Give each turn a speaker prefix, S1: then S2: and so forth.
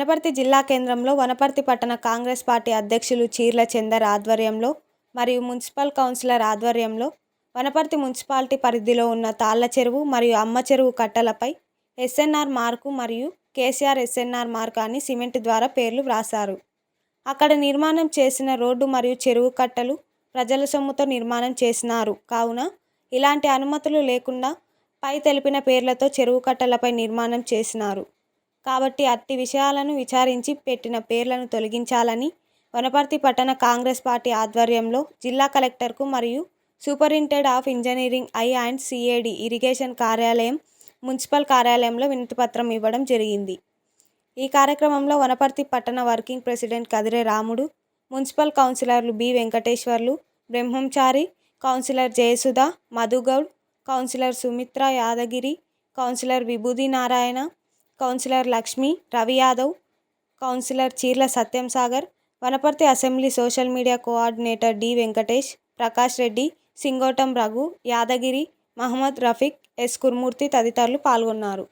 S1: వనపర్తి జిల్లా కేంద్రంలో వనపర్తి పట్టణ కాంగ్రెస్ పార్టీ అధ్యక్షులు చీర్ల చందర్ ఆధ్వర్యంలో మరియు మున్సిపల్ కౌన్సిలర్ ఆధ్వర్యంలో వనపర్తి మున్సిపాలిటీ పరిధిలో ఉన్న తాళ్ళ చెరువు మరియు అమ్మ చెరువు కట్టలపై ఎస్ఎన్ఆర్ మార్కు మరియు కేసీఆర్ ఎస్ఎన్ఆర్ మార్క్ అని సిమెంట్ ద్వారా పేర్లు వ్రాసారు అక్కడ నిర్మాణం చేసిన రోడ్డు మరియు చెరువు కట్టలు ప్రజల సొమ్ముతో నిర్మాణం చేసినారు. కావున ఇలాంటి అనుమతులు లేకుండా పై తెలిపిన పేర్లతో చెరువు కట్టలపై నిర్మాణం చేసినారు. కాబట్టి అట్టి విషయాలను విచారించి పెట్టిన పేర్లను తొలగించాలని వనపర్తి పట్టణ కాంగ్రెస్ పార్టీ ఆధ్వర్యంలో జిల్లా కలెక్టర్కు మరియు superintend of engineering I and CAD irrigation కార్యాలయం మున్సిపల్ కార్యాలయంలో వినతిపత్రం ఇవ్వడం జరిగింది. ఈ కార్యక్రమంలో వనపర్తి పట్టణ working president Kadire Ramudu municipal కౌన్సిలర్లు B Venkateswarlu Brahmanchari councillor Jayasudha Madhugoud councillor Sumitra Yadagiri councillor Vibhudi Narayana councillor Lakshmi Ravi Yadav councillor Cheerla Satyam Sagar Wanaparthy assembly social media coordinator D Venkatesh Prakash Reddy Singotam Raghu Yadagiri Mohammed Rafiq S Kurmurthy తదితరులు పాల్గొన్నారు.